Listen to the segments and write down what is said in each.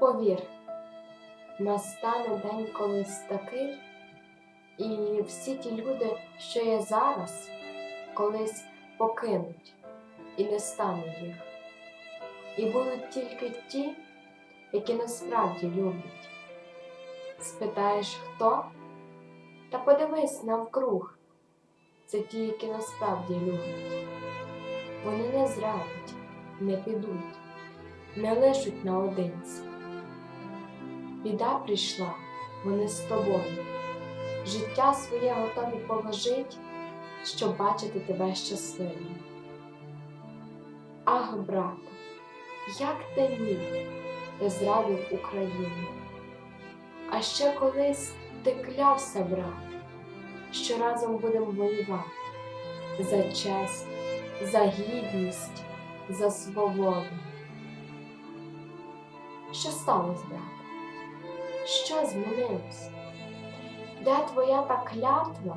Повір, настане день колись такий, і всі ті люди, що є зараз, колись покинуть, і не стане їх. І будуть тільки ті, які насправді люблять. Спитаєш, хто? Та подивись навкруг. Це ті, які насправді люблять. Вони не зрадять, не підуть, не лишуть наодинці. Біда прийшла, вони з тобою. Життя своє готові положить, щоб бачити тебе щасливим. Ах, брате, як ти міг, ти зрадив Україну. А ще колись ти клявся, брат, що разом будемо воювати за честь, за гідність, за свободу. Що сталося, брате? Що змінилось? Де твоя та клятва,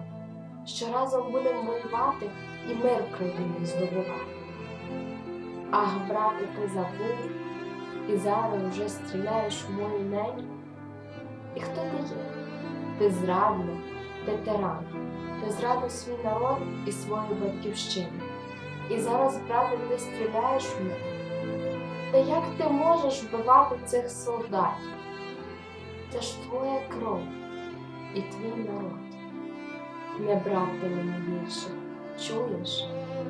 що разом будемо воювати і мир в країні здобувати? Ах, брате, ти забув і зараз вже стріляєш в мою неньку? І хто ти є? Ти зрадник, ти тиран, ти зрадив свій народ і свою батьківщину. І зараз, брате, ти стріляєш в мене. Та як ти можеш вбивати цих солдатів? Це ж твоя кров і твій народ. Не брат ти мені більше, чуєш?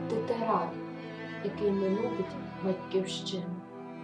Ти тиран, який не любить батьківщину.